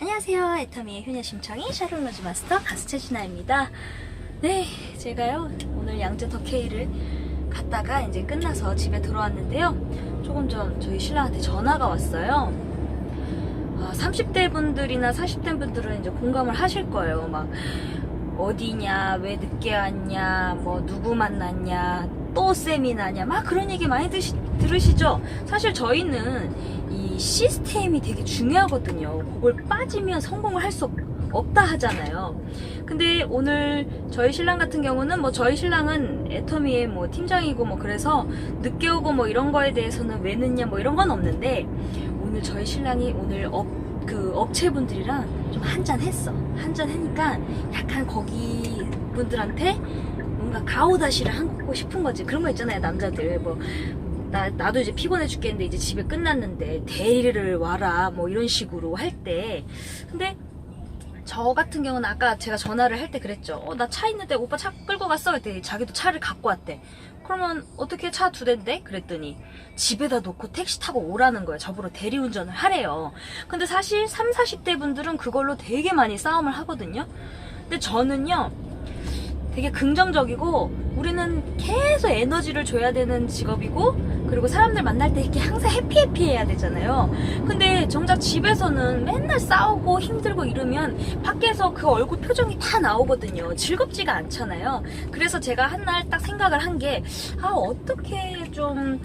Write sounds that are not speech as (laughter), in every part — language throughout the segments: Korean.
안녕하세요. 애터미의 효녀 심청이 샤론로즈 마스터 가수 최진아입니다. 네, 제가요 오늘 양재 더케이를 갔다가 이제 끝나서 집에 들어왔는데요. 조금 전 저희 신랑한테 전화가 왔어요. 아, 30대 분들이나 40대 분들은 이제 공감을 하실 거예요. 막 어디냐, 왜 늦게 왔냐, 뭐 누구 만났냐, 또 세미나냐, 막 그런 얘기 많이 드시, 들으시죠? 사실 저희는 이 시스템이 되게 중요하거든요. 그걸 빠지면 성공을 할 수 없다 하잖아요. 근데 오늘 저희 신랑 같은 경우는 뭐 저희 신랑은 애터미의 뭐 팀장이고 뭐 그래서 늦게 오고 뭐 이런 거에 대해서는 왜 늦냐 뭐 이런 건 없는데 오늘 저희 신랑이 오늘 업, 그 업체분들이랑 좀 한잔 했어. 한잔 하니까 약간 거기 분들한테 뭔가 가오다시를 하고 싶은 거지. 그런 거 있잖아요, 남자들. 뭐, 나, 나도 이제 피곤해 죽겠는데 이제 집에 끝났는데 대리를 와라. 뭐 이런 식으로 할 때. 근데 저 같은 경우는 아까 제가 전화를 할 때 그랬죠. 어, 나 차 있는데 오빠 차 끌고 갔어. 그랬더니 자기도 차를 갖고 왔대. 그러면 어떻게 차 두 대인데? 그랬더니 집에다 놓고 택시 타고 오라는 거예요. 저보러 대리운전을 하래요. 근데 사실 3, 40대 분들은 그걸로 되게 많이 싸움을 하거든요. 근데 저는요, 되게 긍정적이고, 우리는 계속 에너지를 줘야 되는 직업이고, 그리고 사람들 만날 때 이렇게 항상 해피해피 해야 되잖아요. 근데 정작 집에서는 맨날 싸우고 힘들고 이러면 밖에서 그 얼굴 표정이 다 나오거든요. 즐겁지가 않잖아요. 그래서 제가 한날 딱 생각을 한 게, 아, 어떻게 좀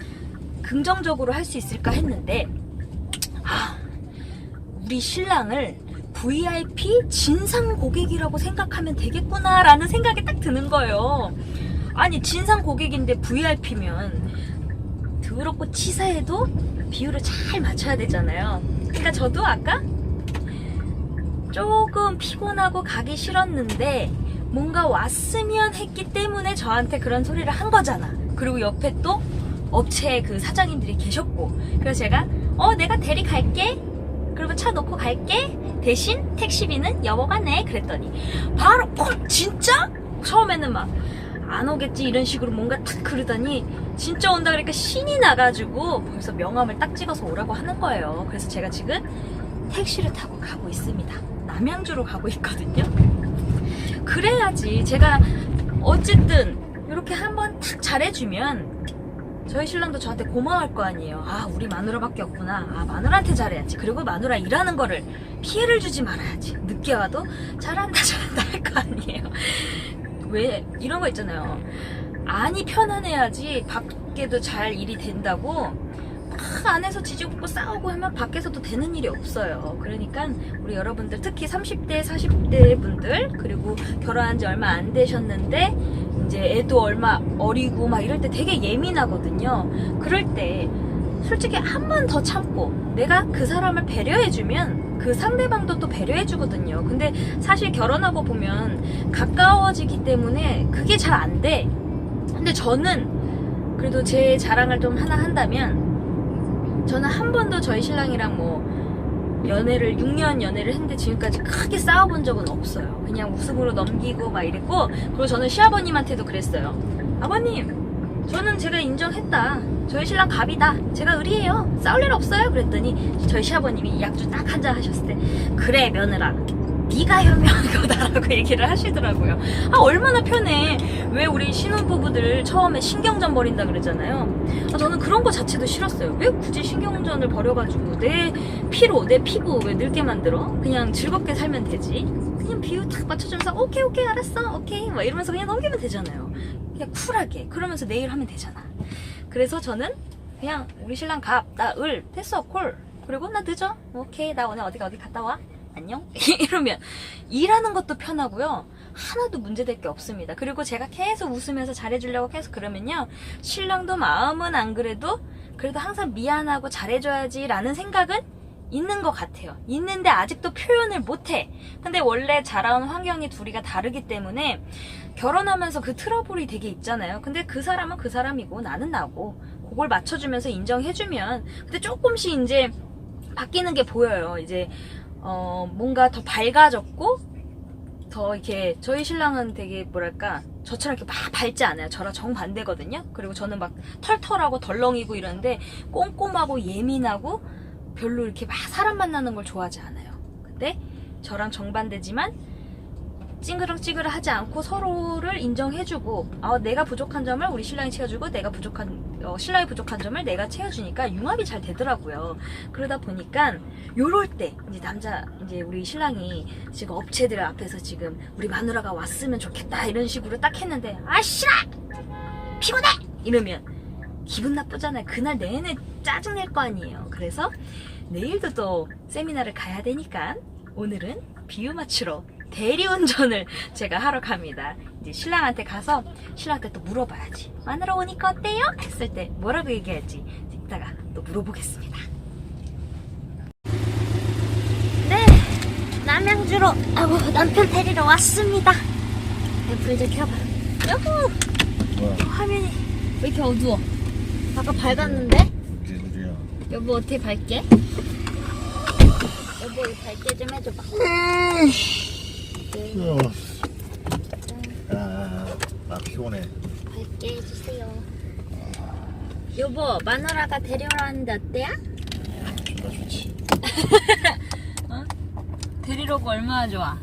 긍정적으로 할 수 있을까 했는데, 아, 우리 신랑을 VIP 진상 고객이라고 생각하면 되겠구나라는 생각이 딱 드는 거예요. 아니, 진상 고객인데 VIP면 더럽고 치사해도 비율을 잘 맞춰야 되잖아요. 그러니까 저도 아까 조금 피곤하고 가기 싫었는데 뭔가 왔으면 했기 때문에 저한테 그런 소리를 한 거잖아. 그리고 옆에 또 업체 그 사장님들이 계셨고 그래서 제가 어 내가 대리 갈게 그리고 차 놓고 갈게. 대신 택시비는 여보가 내 그랬더니. 바로 어 진짜? 처음에는 막 안 오겠지 이런 식으로 뭔가 탁 그러더니 진짜 온다 그러니까 신이 나가지고 벌써 명함을 딱 찍어서 오라고 하는 거예요. 그래서 제가 지금 택시를 타고 가고 있습니다. 남양주로 가고 있거든요. 그래야지 제가 어쨌든 이렇게 한번 탁 잘해주면 저희 신랑도 저한테 고마워할 거 아니에요. 아, 우리 마누라밖에 없구나. 아, 마누라한테 잘해야지. 그리고 마누라 일하는 거를 피해를 주지 말아야지. 늦게 와도 잘한다, 잘한다 할 거 아니에요. 왜, 이런 거 있잖아요. 안이 편안해야지 밖에도 잘 일이 된다고 막 안에서 지지고 싸우고 하면 밖에서도 되는 일이 없어요. 그러니까 우리 여러분들 특히 30대, 40대 분들 그리고 결혼한 지 얼마 안 되셨는데 이제 애도 얼마 어리고 막 이럴 때 되게 예민하거든요. 그럴 때 솔직히 한 번 더 참고 내가 그 사람을 배려해주면 그 상대방도 또 배려해주거든요. 근데 사실 결혼하고 보면 가까워지기 때문에 그게 잘 안 돼. 근데 저는 그래도 제 자랑을 좀 하나 한다면 저는 한 번도 저희 신랑이랑 뭐 연애를 6년 연애를 했는데 지금까지 크게 싸워본 적은 없어요. 그냥 웃음으로 넘기고 막 이랬고 그리고 저는 시아버님한테도 그랬어요. 아버님, 저는 제가 인정했다. 저희 신랑 갑이다. 제가 의리해요. 싸울 일 없어요. 그랬더니 저희 시아버님이 약주 딱 한 잔 하셨을 때 그래 며느라. 네가 현명하다라고 (laughs) 얘기를 하시더라고요. 아 얼마나 편해. 왜 우리 신혼부부들 처음에 신경전 벌인다 그러잖아요. 아, 저는 그런 거 자체도 싫었어요. 왜 굳이 신경전을 벌여가지고 내 피로, 내 피부 왜 늙게 만들어? 그냥 즐겁게 살면 되지. 그냥 비유 탁 맞춰주면서 오케이 오케이 알았어 오케이 막 이러면서 그냥 넘기면 되잖아요. 그냥 쿨하게 그러면서 내일 하면 되잖아. 그래서 저는 그냥 우리 신랑 갑, 나 을, 됐어 콜. 그리고 나 늦어. 오케이 나 오늘 어디 어디 갔다 와. 안녕? (laughs) 이러면 일하는 것도 편하고요. 하나도 문제될 게 없습니다. 그리고 제가 계속 웃으면서 잘해주려고 계속 그러면요. 신랑도 마음은 안 그래도 그래도 항상 미안하고 잘해줘야지라는 생각은 있는 것 같아요. 있는데 아직도 표현을 못해. 근데 원래 자라온 환경이 둘이가 다르기 때문에 결혼하면서 그 트러블이 되게 있잖아요. 근데 그 사람은 그 사람이고 나는 나고 그걸 맞춰주면서 인정해주면 근데 조금씩 이제 바뀌는 게 보여요. 이제 어, 뭔가 더 밝아졌고, 더 이렇게, 저희 신랑은 되게 뭐랄까, 저처럼 이렇게 막 밝지 않아요. 저랑 정반대거든요. 그리고 저는 막 털털하고 덜렁이고 이러는데, 꼼꼼하고 예민하고, 별로 이렇게 막 사람 만나는 걸 좋아하지 않아요. 근데 저랑 정반대지만 찡그렁찡그러 하지 않고 서로를 인정해주고 아, 내가 부족한 점을 우리 신랑이 채워주고 내가 부족한 어, 신랑이 부족한 점을 내가 채워주니까 융합이 잘 되더라고요. 그러다 보니까 요럴 때 이제 남자 이제 우리 신랑이 지금 업체들 앞에서 지금 우리 마누라가 왔으면 좋겠다 이런 식으로 딱 했는데 아 싫어 피곤해 이러면 기분 나쁘잖아요. 그날 내내 짜증 낼 거 아니에요. 그래서 내일도 또 세미나를 가야 되니까 오늘은 비유 맞추러 대리운전을 (laughs) 제가 하러 갑니다. 이제 신랑한테 가서 신랑한테 또 물어봐야지. 마누라 오니까 어때요? 했을 때 뭐라고 얘기할지 이따가 또 물어보겠습니다. 네, 남양주로 아우 남편 데리러 왔습니다. 불 좀 켜봐. 여보, 뭐야? 화면이 왜 이렇게 어두워? 아까 밝았는데? 소리야? 여보 어떻게 밝게? 여보 밝게 좀 해줘봐. 네, 아, 나 피곤해. 밝게 해주세요. 여보 마누라가 데리러 왔는데 어때요? 존나 좋지. (laughs) 데리러 오고 얼마나 좋아?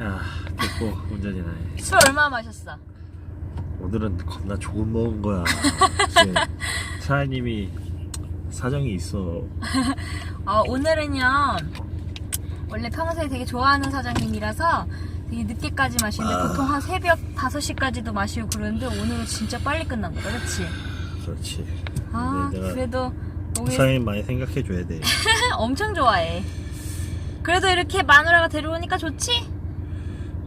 야, 됐고 운전이나 해. 술 얼마 마셨어? 오늘은 겁나 조금 먹은 거야. (laughs) 사장님이 사정이 있어. 어, 오늘은요 원래 평소에 되게 좋아하는 사장님이라서 되게 늦게까지 마시는데 아. 보통 한 새벽 5시까지도 마시고 그러는데 오늘은 진짜 빨리 끝난 거다 그렇지? 그렇지. 아 네, 내가 그래도 우리 사장님 많이 생각해 줘야 돼. (laughs) 엄청 좋아해 그래도 이렇게 마누라가 데려오니까 좋지?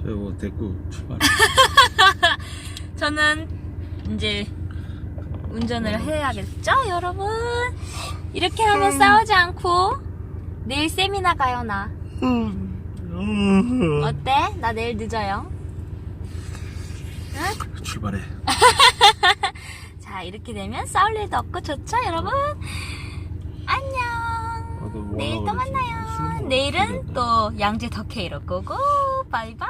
저뭐 됐고 출발. (laughs) 저는 이제 운전을 해야겠죠, 여러분? 이렇게 하면 싸우지 않고 내일 세미나 가요, 나. 어때? 나 내일 늦어요. 출발해. (laughs) 자, 이렇게 되면 싸울 일도 없고 좋죠, 여러분? 안녕. 뭐하려고 내일 또 만나요. 먹- 내일은. 또 양재 덕케이로 고고. 바이바이.